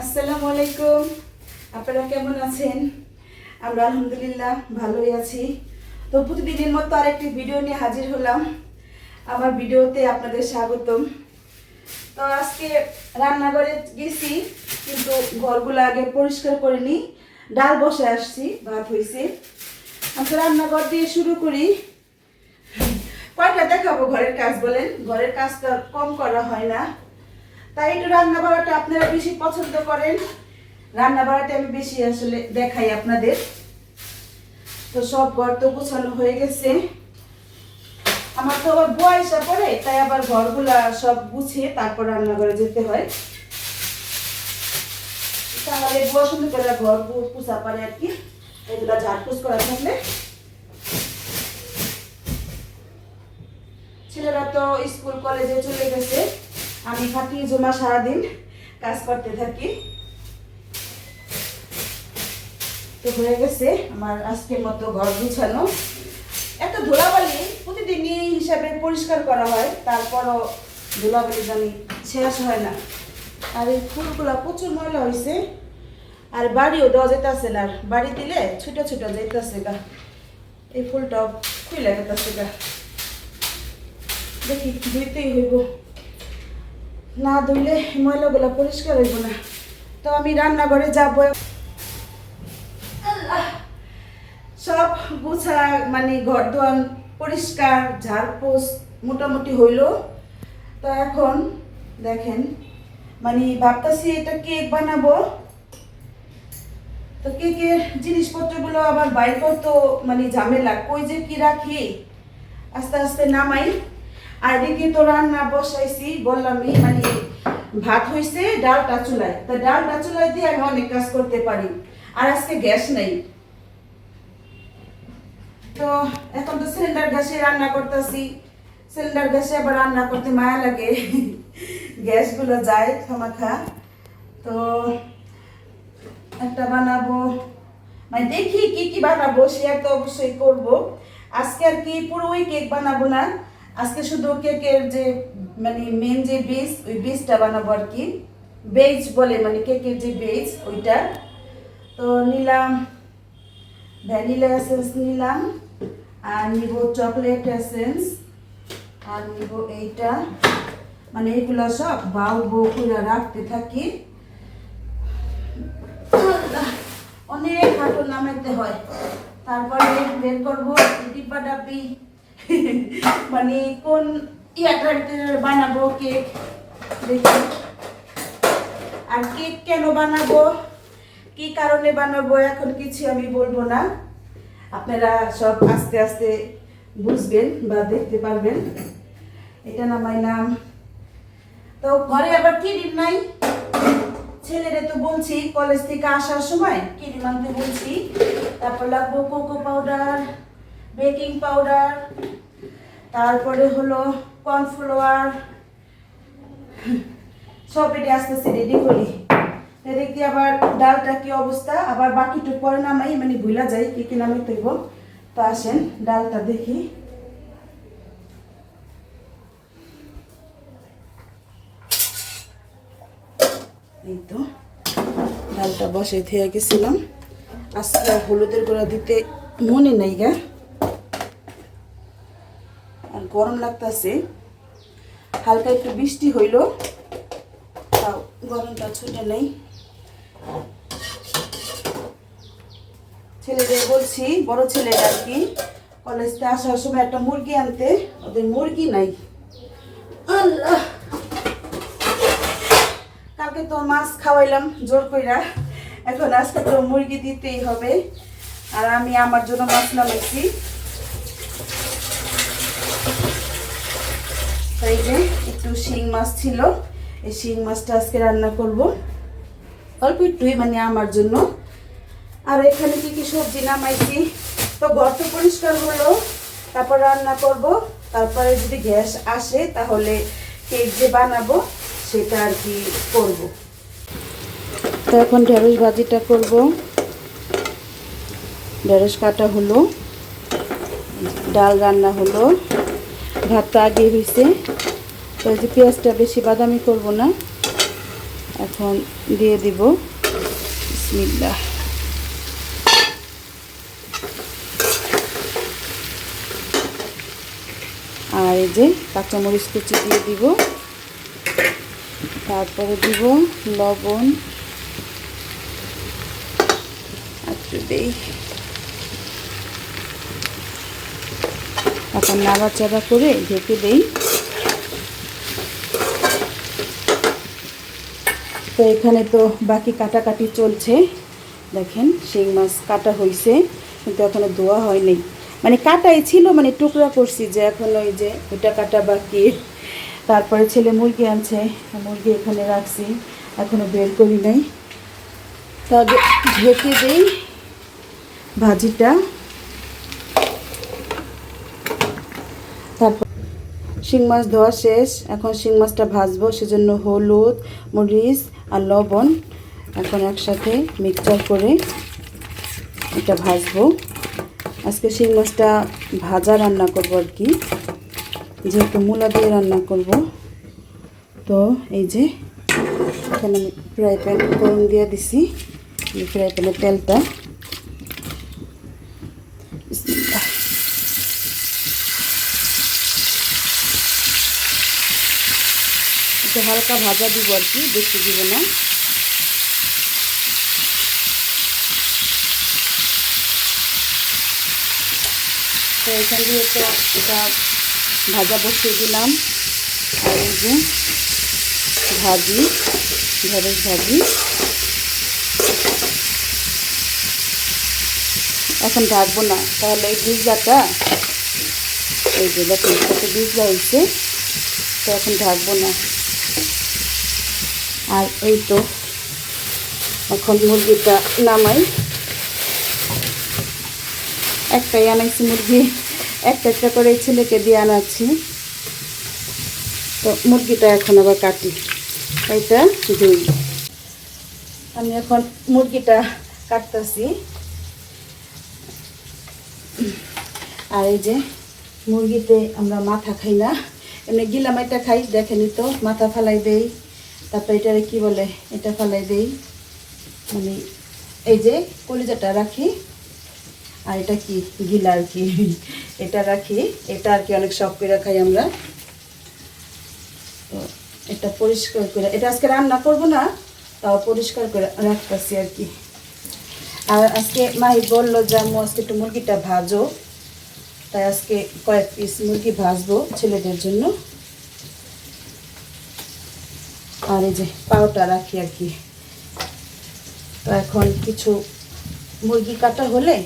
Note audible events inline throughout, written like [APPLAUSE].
আসসালামু আলাইকুম। আপনারা কেমন আছেন? আমরা আলহামদুলিল্লাহ ভালোই আছি। তো প্রতিদিনের মতো আরেকটি ভিডিও নিয়ে হাজির হলাম। আমার ভিডিওতে আপনাদের স্বাগতম। তো আজকে রান্নাঘরে গেছি, কিন্তু ঘরগুলো আগে পরিষ্কার করে নিই। ডাল বসে আসছি, ভাত হয়েছে আমি রান্নাঘর দিয়ে শুরু করি। কয়টা দেখাবো ঘরের কাজ বলেন? ঘরের কাজটা কম করা হয় না। তাই একটু রান্না বাড়াটা আপনারা বেশি পছন্দ করেন। রান্না বাড়াটা আমি বেশি আসলে দেখাই আপনাদের। তো সব ঘর তো গোছানো হয়ে গেছে। আমার তো আবার বয়সা পড়ে, তাই আবার ঘরগুলা সব গুছিয়ে তারপর রান্নাঘরে যেতে হয়। তাহলে করে ঘর পুষা পারে আর কি। এগুলা ঝাড়পুস করা থাকলে। ছেলেরা তো স্কুল, কলেজে চলে গেছে। আমি থাকি জমা সারাদিন কাজ করতে থাকি। তো হয়ে গেছে আমার আজকের মতো ঘর গুছানো। এত ধুলাবালি প্রতিদিনই হিসাবে পরিষ্কার করা হয়, তারপরও ধুলাবালি জানি শেষ হয় না। আর এই ফুলগুলা প্রচুর ময়লা হয়েছে আর বাড়িও দেওয়া যেতেছে না বাড়ি দিলে ছোট ছোট যেতেছে গা। এই ফুলটাও খুলে যেতেছে গা। দেখি ধুইতেই হইব। না ধুইলে ময়লাগুলো পরিষ্কার হইব না। তো আমি রান্নাঘরে যাব। সব গুছা মানে ঘর দোয়ান পরিষ্কার, ঝাড়পোছ মোটামুটি হইল। তো এখন দেখেন মানে ভাবতেছি এটা কেক বানাবো। তো কেকের জিনিসপত্রগুলো আবার বাইর করতো মানে ঝামেলা, কই যে কি রাখি? আস্তে আস্তে নামাই। আর এদিকে তো রান্না বসাইছি বললামই মানে ভাত হইছে, ডালটা চুলায় তা ডালটা চুলায় দিয়ে আমি অনেক কাজ করতে পারি, আর আজকে গ্যাস নেই। তো এখন তো সিলিন্ডার গ্যাসে রান্না করতেছি, সিলিন্ডার গ্যাসে আবার রান্না করতে মায়া লাগে। গ্যাসগুলো যায় খামাখা তো একটা বানাবো। মানে দেখি কি কি বানাবো শেয়ার তো অবশ্যই করব। আজকে আর কি পুরোই কেক বানাবো না। আজকে শুধু কেকের যে মানে মেন যে বেস ওই বেসটা বানাবো আর কি। বেজ বলে মানে কেকের যে বেজ ওইটা। তো নিলাম ভ্যানিলা এসেন্স নিলাম, আর নিব চকলেট এসেন্স আর নিব এইটা। মানে এগুলো সব বাউ বউ করে রাখতে থাকি। অনেক হাঁটু নামাইতে হয়। তারপরে বের করব ডিব্বা ডাব্বি মানে কোন বানাবো কেক দেখি। আর কেক কেন বানাবো? কি কারণে বানাবো? এখন কিছু আমি বলব না। আপনারা সব আস্তে আস্তে বুঝবেন বা দেখতে পারবেন। এটা নামাইলাম তো ঘরে আবার কি ডিম নাই? ছেলেরে তো বলছি কলেজ থেকে আসার সময় কিনে আনতে বলছি। তারপর লাগবো কোকো পাউডার বেকিং পাউডার, তারপরে হলো কর্নফ্লাওয়ার, সব এটি আস্তে আস্তে রেডি করি। এদিক দিয়ে আবার ডালটা কি অবস্থা? আবার বাকিটু পরে নামাই মানে ভুলা যায় কি কি নামে তৈব তো আসেন, ডালটা দেখি। এই তো, ডালটা বসে থেকে গেছিলাম। আজকে হলুদের গুঁড়া দিতে মনে নেই গা। গরম লাগতেছে। হালকা একটু বৃষ্টি হইল। তাও গরমটা ছুটে নেই। ছেলেদের বলছি, বড় ছেলের আর কি, কলেজ থেকে আসার সময় একটা মুরগি আনতে, ওদের মুরগি নাই। আল্লাহ! কালকে তো মাছ খাওয়াইলাম, জোর কইরা। এখন আজকে তো মুরগি দিতেই হবে। আর আমি আমার জন্য মাছ নামাইছি। যে একটু শিং মাছ ছিল। এই শিং মাছটা আজকে রান্না করব। অল্প একটুই মানে আমার জন্য। আর এখানে কি কি সবজি নামাইছি? তো ঘর তো পরিষ্কার হলো, তারপর রান্না করব। তারপরে যদি গ্যাস আসে, তাহলে কেক যে বানাবো, সেটা আর কি করব। তো এখন ঢেঁড়স ভাজিটা করব। ঢেঁড়স কাটা হলো। ডাল রান্না হলো। ভাতটা আগে হয়েছে এই যে পেঁয়াজটা বেশি বাদামি করব না। এখন দিয়ে দিব। বিসমিল্লাহ। আর এই যে কাঁচামরিচ কুচি দিয়ে দিব। তারপরে দিব লবণ। একটু দেই। এখন নাড়াচাড়া করে ঢেকে দেই। তো এখানে তো বাকি কাটাকাটি চলছে। দেখেন, শিং মাছ কাটা হয়েছে কিন্তু এখনও ধোয়া হয়নি মানে কাটাই ছিল মানে টুকরা করছি যে এখন ওই যে ওইটা কাটা বাকি। তারপরে ছেলে মুরগি আনছে, মুরগি এখানে রাখছি, এখনও বের করি নাই। তবে ঢেকে দেই ভাজিটা। তারপর শিং মাছ ধোয়া শেষ, এখন শিং মাছটা ভাজবো, সেজন্য হলুদ, মরিচ আর লবণ এখন একসাথে মিক্সচার করে এটা ভাজবো। আজকে শিং মাছটা ভাজা রান্না করব আর কি। যেহেতু মূলা দিয়ে রান্না করব, তো এই যে এখানে আমি ফ্রাই প্যান গরম দিয়ে দিছি। ফ্রাই প্যানের তেলটা বিসমিল্লাহ। একটু হালকা ভাজা দিব আর কি, বেশি দিব না। তো এখান দিয়ে তো এটা ভাজা বসিয়ে দিলাম। আর ভাজি, ঢেঁড়স ভাজি। এখন ঢাকবো না, তাহলে এই বীজটা এই যে দেখুন বীজ হয়েছে। তো এখন ঢাকবো না। আর এই তো এখন মুরগিটা নামাই। একটাই আনাইছি মুরগি, একটা একটা করে ছেলেকে দিয়ে আনাচ্ছি। তো মুরগিটা এখন আবার কাটি, এটা দুই। আমি এখন মুরগিটা কাটতেছি। আর এই যে মুরগিতে আমরা মাথা খাই না, এমনি গিলাম এটা খাই, দেখেনি তো, মাথা ফালাই দেই। তারপর এটারে কি বলে? এটা ফালাই দেই। মানে এই যে কলিজাটা রাখি, আর এটা কি? গিলা আর কি? এটা রাখি। এটা আর কি অনেক শখ করে খাই আমরা। তো এটা পরিষ্কার করে এটা আজকে রান্না করব না, তাও পরিষ্কার করে রাখতেছি আর কি। আর আজকে মাহি বলল যে, আম্মু, আজকে একটু মুরগিটা ভাজো। তাই আজকে কয়েক পিস মুরগি ভাজবো ছেলেদের জন্য। আর এই যে পাউটা রাখি আর কি। তো এখন কিছু মুরগি কাটা হলে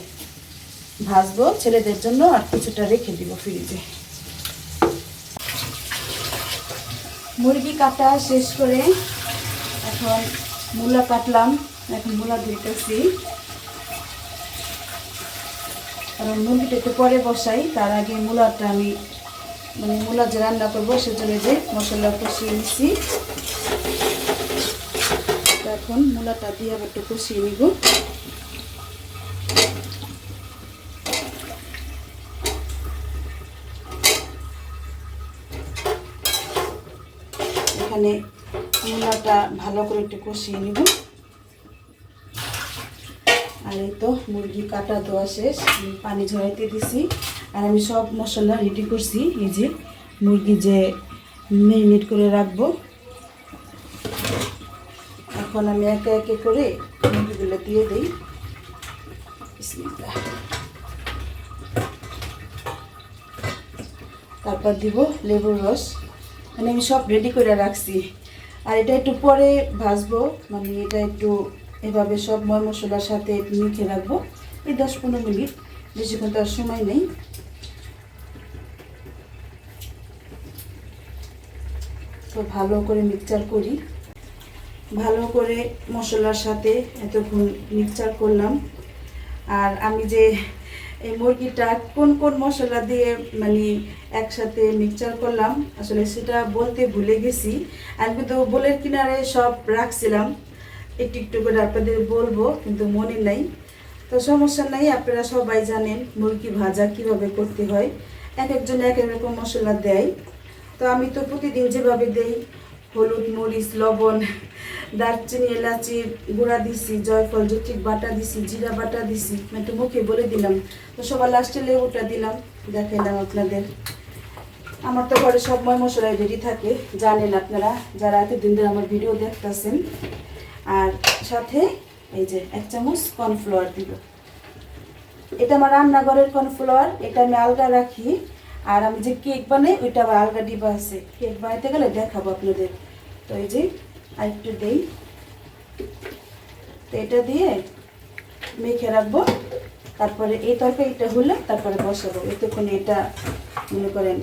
ভাজবো ছেলেদের জন্য আর কিছুটা রেখে দিব ফ্রিজে মুরগি কাটা শেষ করে এখন মূলা কাটলাম, এখন মূলা ধুইতেছি কারণ মুরগিটা একটু পরে বসাই, তার আগে মূলাটা আমি মানে মূলা যে রান্না করব সেজন্য যে মশলা কষিয়ে নিচ্ছি এখন মূলাটা দিয়ে আবার একটু কষিয়ে নিব। এখানে মূলাটা ভালো করে একটু কষিয়ে নিব। আর এই তো মুরগি কাটা দেওয়া শেষ পানি ঝরাইতে দিছি। আর আমি সব মশলা রেডি করছি, এই যে মুরগি যে মেরিনেট করে রাখব এখন আমি একে একে করে মুরগিগুলো দিয়ে দিই। তারপর দিব লেবুর রস। মানে আমি সব রেডি করে রাখছি। আর এটা একটু পরে ভাজবো। মানে এটা একটু এভাবে সব ময় মশলার সাথে মেখে রাখব। এই দশ পনেরো মিনিট। বেশিক্ষণ তার সময় নেই। তো ভালো করে মিক্সচার করি। ভালো করে মশলার সাথে এতক্ষণ মিক্সচার করলাম। আর আমি যে এই মুরগিটা কোন কোন মশলা দিয়ে মানে একসাথে মিক্সচার করলাম, আসলে সেটা বলতে ভুলে গেছি। আমি কিন্তু বোলের কিনারে সব রাখছিলাম। একটু একটু করে আপনাদের বলব, কিন্তু মনে নাই। তো সমস্যা নাই, আপনারা সবাই জানেন মুরগি ভাজা কীভাবে করতে হয়। এক একজন এক এক রকম মশলা দেয়। তো আমি তো প্রতিদিন যেভাবে দেই হলুদ, মরিচ, লবণ, দারচিনি, এলাচি গুঁড়া দিছি, জয়ফল জৈত্রিক বাটা দিছি, জিরা বাটা দিছি। একটু মুখে বলে দিলাম। তো সবার লাস্টে লেবুটা দিলাম। দেখাইলাম আপনাদের। আমার তো ঘরে সব ময় মশলাই রেডি থাকে। জানেন আপনারা, যারা এতদিন ধরে আমার ভিডিও দেখতেছেন। আর সাথে এই যে এক চামচ কর্নফ্লাওয়ার দিব। এটা আমার রান্নাঘরের কর্নফ্লাওয়ার এটা আমি আলগা রাখি। আর আমি যে কেক বানাই, ওইটা আবার আলগা ডিবা আছে। কেক বানাইতে গেলে দেখাবো আপনাদের। তো এই যে আরেকটু দেই। তো এটা দিয়ে মেখে রাখব। তারপরে এই তরকারিটা হলে, তারপরে বসাবো। এতক্ষণ এটা, মনে করেন,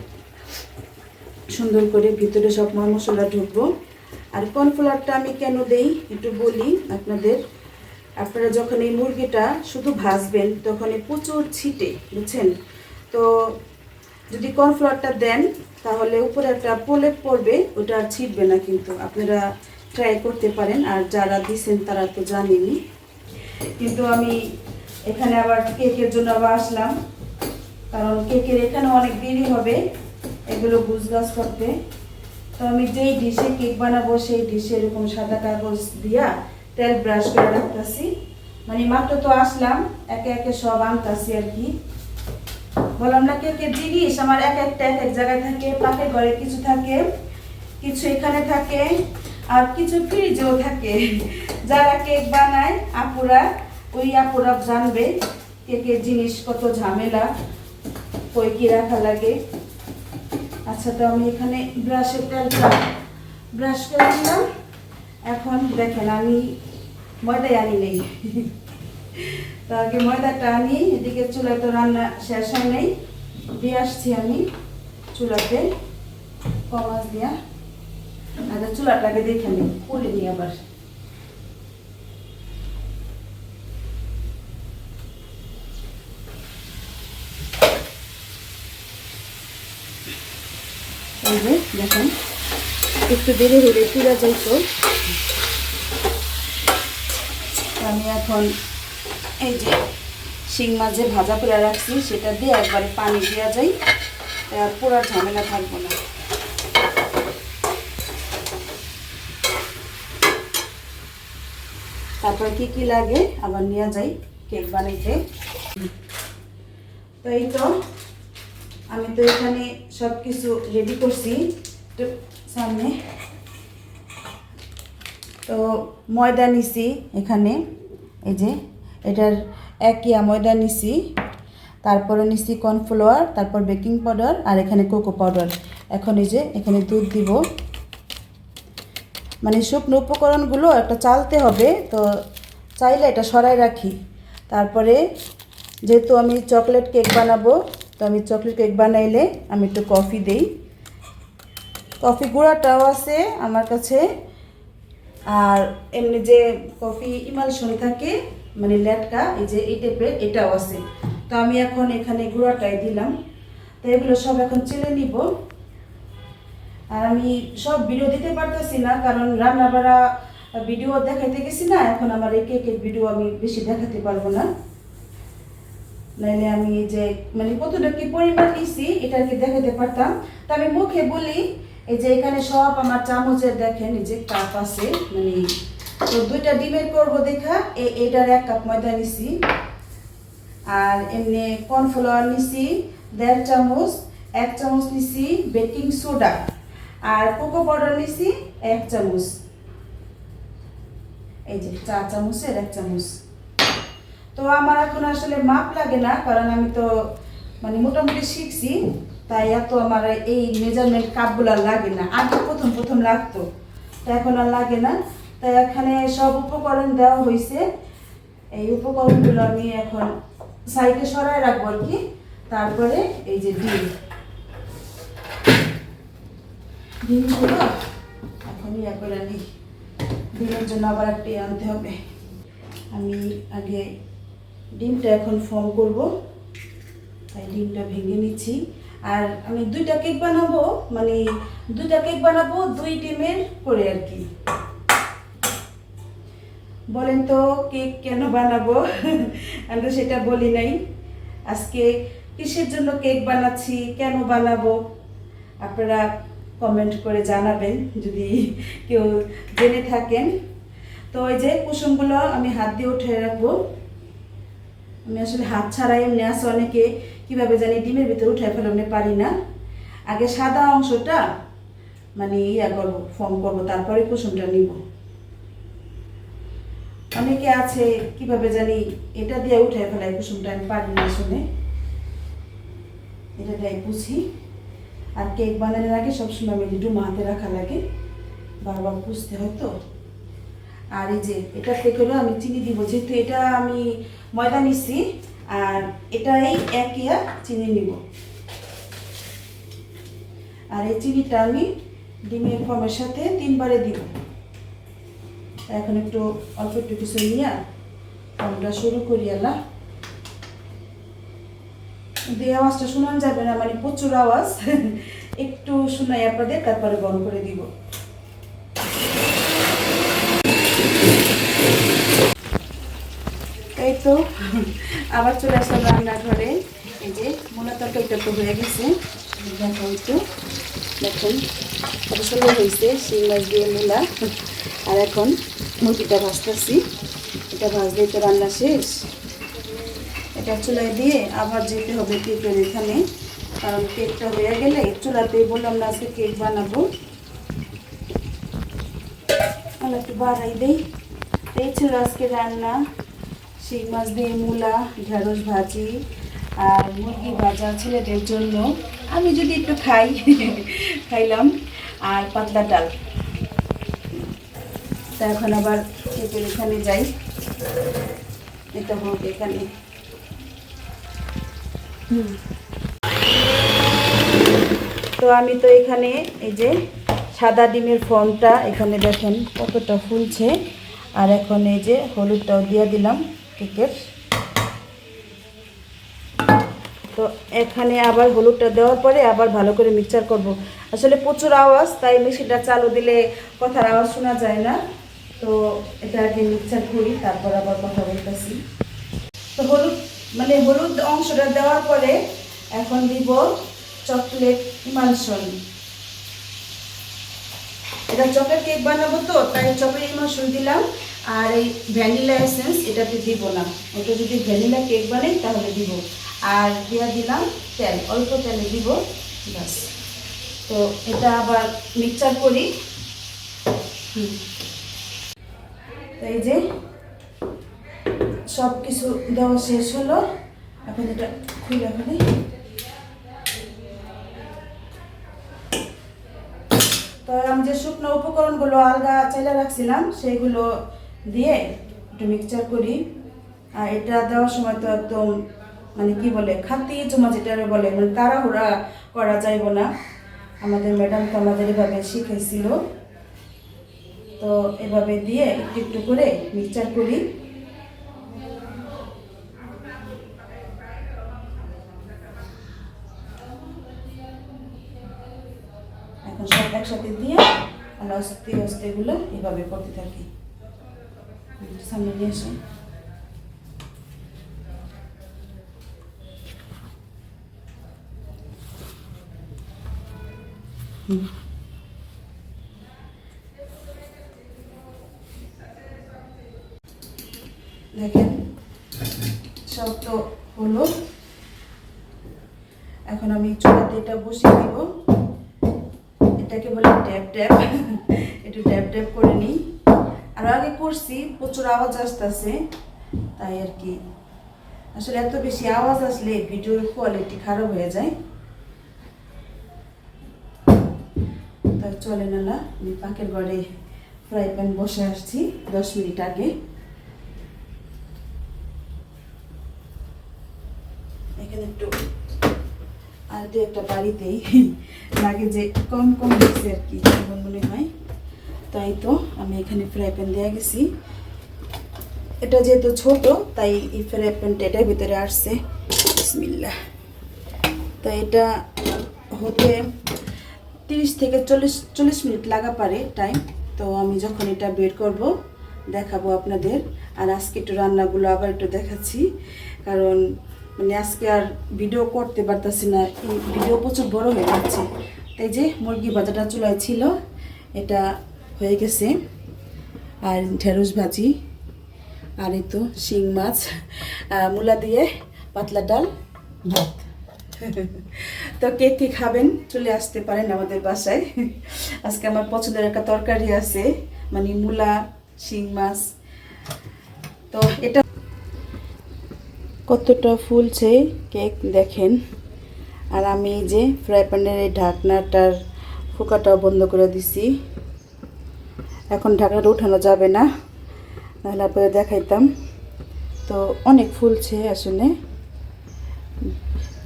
সুন্দর করে ভিতরে সব মশলা ঢুকবো। আর কর্নফ্লাওয়ারটা আমি কেন দেই, একটু বলি আপনাদের। আপনারা যখন এই মুরগিটা শুধু ভাজবেন, তখন প্রচুর ছিটে, বুঝছেন? তো যদি কর্নফ্লাওয়ারটা দেন, তাহলে উপরে একটা প্রলেপ পড়বে, ওটা আর ছিটবে না কিন্তু। আপনারা ট্রাই করতে পারেন, আর যারা দিছেন তারা তো জানেনি কিন্তু আমি এখানে আবার কেকের জন্য আবার আসলাম, কারণ কেকের এখানে অনেক দেরি হবে, এগুলো গুজগাছ করতে। তো আমি যেই ডিশে কেক বানাবো, সেই ডিশে এরকম সাদা কাগজ দিয়া তেল ব্রাশ করে রাখতেছি। মানে মাত্র তো আসলাম, একে একে সব আনতাছি আর কি। বললাম না কেকের জিনিস আমার এক একটা, এক এক জায়গায় থাকে পাকের ঘরে কিছু থাকে, কিছু এখানে থাকে, আর কিছু ফ্রিজেও থাকে। যারা কেক বানায়, আপুরা, ওই আপুরা জানবে কেকের জিনিস কত ঝামেলা, কই কি রাখা লাগে। আচ্ছা তো আমি এখানে ব্রাশের তেলটা ব্রাশ করে দিলাম এখন দেখেন, আমি ময়দাই আনি নেই। আগে ময়দাটা আনি, এদিকে চুলায় তো রান্না শেষ হয় নেই। দিয়ে আসছি আমি চুলাতে কমাস দিয়া। আচ্ছা চুলাটাকে দেখে নিই পুড়ে নিই আবার। দেখেন, একটু দেরি হলে পুরা যাইতো আমি এখন এই যে শিং মাঝে ভাজা করে রাখছি, সেটা দিয়ে একবারে পানি দেওয়া আর পুরা ঝামেলা থাকব না। তারপর কি কি লাগে আবার নিয়ে যাই কেক বানাইতে। তো এই তো, আমি তো এখানে সব কিছু রেডি করছি সামনে। তো ময়দা নিছি এখানে, এই যে। এটার এক ইয়া ময়দা নিছি, তারপরে নিছি কর্নফ্লাওয়ার, তারপর বেকিং পাউডার আর এখানে কোকো পাউডার। এখন এই যে এখানে দুধ দিব। মানে শুকনো উপকরণগুলো একটা চালতে হবে, তো চাইলে এটা সরাই রাখি। তারপরে যেহেতু আমি চকলেট কেক বানাবো, তো আমি চকলেট কেক বানাইলে আমি একটু কফি দেই। কফি গুঁড়াটাও আছে আমার কাছে। আর এমনি যে কফি ইমালশন থাকে মানে ল্যাটকা এই যে এই টাইপের এটাও আছে। তো আমি এখন এখানে গুঁড়াটাই দিলাম। তো এগুলো সব এখন চেলে নিব। আর আমি সব ভিডিও দিতে পারতেছি না, কারণ রান্না বাড়া ভিডিও দেখাইতে গেছি না, এখন আমার এই কেকের ভিডিও আমি বেশি দেখাতে পারব না। নাইলে আমি এই যে মানে কতটা কি পরিমাণ নিছি এটা আর কি দেখাতে পারতাম। তো আমি মুখে বলি, এই যে এখানে সব আমার চামচের দেখেন, এই যে কাপ আছে মানে তো দুইটা ডিমের করব দেখা, এ- এটার এক কাপ ময়দা নিছি, আর এমনি কর্নফ্লাওয়ার নিছি, দেড় চামচ, এক চামচ নিছি বেকিং সোডা, আর কোকো পাউডার নিছি এক চামচ। এই যে চা চামচের এক চামচ। তো আমার এখন আসলে মাপ লাগে না, কারণ আমি তো মানে মোটামুটি শিখছি, তাই এত আমার এই মেজারমেন্ট কাপগুলো লাগে না। আগে প্রথম প্রথম লাগতো, তো এখন আর লাগে না। তাই এখানে সব উপকরণ দেওয়া হয়েছে এই উপকরণগুলো আমি এখন সাইডে সরাই রাখব আর কি। তারপরে এই যে ডিম। ডিমগুলো এখন ইয়া করে ডিমের জন্য আবার একটি আনতে হবে। আমি আগে ডিমটা এখন ফর্ম করব। তাই ডিমটা ভেঙে নিচ্ছি। আর আমি দুইটা কেক বানাবো মানে দুইটা কেক বানাবো দুই ডিমের করে আর কি। বলেন তো কেক কেন বানাবো? আমি তো সেটা বলি নাই। আজকে কিসের জন্য কেক বানাচ্ছি, কেন বানাবো? আপনারা কমেন্ট করে জানাবেন, যদি কেউ জেনে থাকেন। তো ওই যে কুসুমগুলো আমি হাত দিয়ে উঠে রাখব। আমি আসলে হাত ছাড়াই এমনি আছে অনেকে, কীভাবে জানি ডিমের ভিতরে উঠে ফেলানো পারি না। আগে সাদা অংশটা মানে ইয়া করব ফর্ম করব, তারপরে কুসুমটা নিব। অনেকে আছে, কীভাবে জানি এটা দিয়ে উঠে ফেলাই কুসুমটা আমি পারি না শুনে। এটা দিয়ে পুছি। আর কেক বানানোর আগে সবসময় আমি ডুমা হাতে রাখা লাগে। বারবার পুষতে হয় তো। আর এই যে এটা থেকেও আমি চিনি দিব। যেহেতু এটা আমি ময়দা নিচ্ছি আর এটাই এক ইয়া চিনি নিব। আর এই চিনিটা আমি ডিমের ফর্মের সাথে তিনবারে দিব। এখন একটু অল্প একটু কিছু নিয়ে আমরা শুরু করি এলা দিয়ে আওয়াজটা শোনান যাবে না মানে প্রচুর আওয়াজ। [LAUGHS] একটু শোনাই আপনাদের, তারপরে বন্ধ করে দিব। এই তো, আবার চলে আসলাম রান্নাঘরে। এই যে মূলা তরকারিটা তো হয়ে গেছে। দেখো একটু, দেখুন, কত হয়েছে শিং মাছ দিয়ে মূলা। আর এখন মুরগিটা ভাজতেছি। এটা ভাজলেই তো রান্না শেষ। এটা চুলায় দিয়ে আবার যেতে হবে কেকের এখানে। কারণ কেকটা হয়ে গেলে চুলাতেই বললাম না আজকে কেক বানাবো। একটু বাড়াই দেই। এই ছিল আজকে রান্না। শিং মাছ দিয়ে মূলা, ঢেঁড়স ভাজি আর মুরগি ভাজা ছেলেদের জন্য। আমি যদি একটু খাই, খাইলাম। আর পাতলা ডাল। তা এখন আবার কেকের এখানে যাই। এটা হোক এখানে। তো আমি তো এখানে এই যে সাদা ডিমের ফর্মটা এখানে দেখেন কতটা ফুলছে। আর এখন এই যে হলুদটাও দিয়ে দিলাম কেকের। তো এখানে আবার হলুদটা দেওয়ার পরে আবার ভালো করে মিক্সচার করব। আসলে প্রচুর আওয়াজ, তাই মেশিনটা চালু দিলে কথার আওয়াজ শোনা যায় না। তো এটা আগে মিক্সচার করি, তারপর আবার কথা বলতেছি। তো হলুদ মানে হলুদ অংশটা দেওয়ার পরে এখন দিব চকলেট ইমালশন। এটা চকলেট কেক বানাবো তো, তাই চকলেট ইমালশন দিলাম। আর এই ভ্যানিলা এসেন্স, এটাতে দিব না। ওটা যদি ভ্যানিলা কেক বানাই, তাহলে দিব। আর দেওয়া দিলাম তেল, অল্প তেলে দিব, ব্যাস। তো এটা আবার মিক্সচার করি। হুম। তো এই যে সব কিছু দেওয়া শেষ হলো। এখন এটা খুলে ফেলি। তো আমি যে শুকনো উপকরণগুলো আলগা চাইলে রাখছিলাম সেইগুলো দিয়ে একটু মিক্সচার করি। আর এটা দেওয়ার সময় তো একদম মানে কি বলে খাতি চুমা যেটা বলে মানে তাড়াহুড়া করা যাইব না। আমাদের ম্যাডাম তো আমাদের এভাবে শিখেছিল তো এভাবে দিয়ে একটু একটু করে মিক্সচার করি। এখন সব একসাথে দিয়ে আস্তে আস্তে এগুলো এভাবে করতে থাকি। সামনে নিয়ে আসি। হুম। দেখেন, সব তো হলো। এখন আমি চুলাতে এটা বসিয়ে দিব। এটাকে বলে ট্যাপ ট্যাপ। একটু ট্যাপ ট্যাপ করে নিই। আর আগে করছি, প্রচুর আওয়াজ আসতেছে, তাই আর কি। আসলে এত বেশি আওয়াজ আসলে ভিডিওর কোয়ালিটি খারাপ হয়ে যায়। তাই চলে না আমি পাকের ঘরে ফ্রাই প্যান বসে আসছি, দশ মিনিট আগে এখানে একটু দু একটা বাড়িতেই লাগে যে কম কম দিচ্ছে আর কি মনে হয়। তাই তো আমি এখানে ফ্রাই প্যান দেওয়া গেছি। এটা যেহেতু ছোট, তাই এই ফ্রাই প্যানটা এটার ভিতরে আসছে। বিসমিল্লাহ। তো এটা হতে তিরিশ থেকে চল্লিশ চল্লিশ মিনিট লাগা পারে টাইম তো আমি যখন এটা বের করব, দেখাবো আপনাদের। আর আজকে একটু রান্নাগুলো আবার একটু দেখাচ্ছি। কারণ মানে আজকে আর ভিডিও করতে পারতাছি না। এই ভিডিও প্রচুর বড় হয়ে যাচ্ছে। এই যে মুরগি ভাজাটা চুলায় ছিল এটা হয়ে গেছে। আর ঢেঁড়স ভাজি আর এই তো শিং মাছ মূলা দিয়ে পাতলা ডাল। ভাত। [LAUGHS] তো কে কে খাবেন? চলে আসতে পারেন আমাদের বাসায়। আজকে আমার পছন্দের একটা তরকারি আছে মানে মূলা শিং মাছ। তো এটা কতটা ফুলছে কেক দেখেন। আর আমি এই যে ফ্রাই প্যানের এই ঢাকনাটার ফুকাটাও বন্ধ করে দিছি। এখন ঢাকনাটা উঠানো যাবে না, নাহলে আপনাদের দেখাইতাম। তো অনেক ফুলছে আসলে।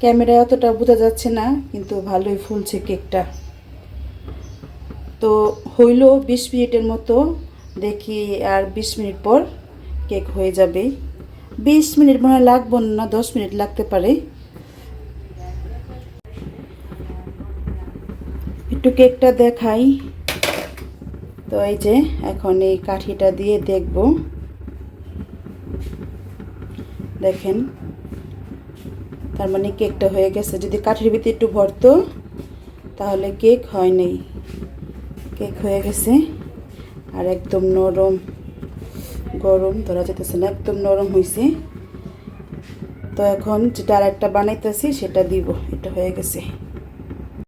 ক্যামেরায় অতটা বোঝা যাচ্ছে না, কিন্তু ভালোই ফুলছে কেকটা। তো হইল বিশ মিনিটের মতো, দেখি আর বিশ মিনিট পর কেক হয়ে যাবে। বিশ মিনিট মনে হয় লাগবো না, দশ মিনিট লাগতে পারে। একটু কেকটা দেখাই। তো এই যে, এখন এই কাঠিটা দিয়ে দেখব। দেখেন, তার মানে কেকটা হয়ে গেছে। যদি কাঠির ভিতরে একটু ভরতো, তাহলে কেক হয় নাই। কেক হয়ে গেছে, আর একদম নরম। গরম, ধরা যেতেছে না, একদম নরম হয়েছে তো এখন যেটা আর একটা বানাইতেছি, সেটা দিব, এটা হয়ে গেছে।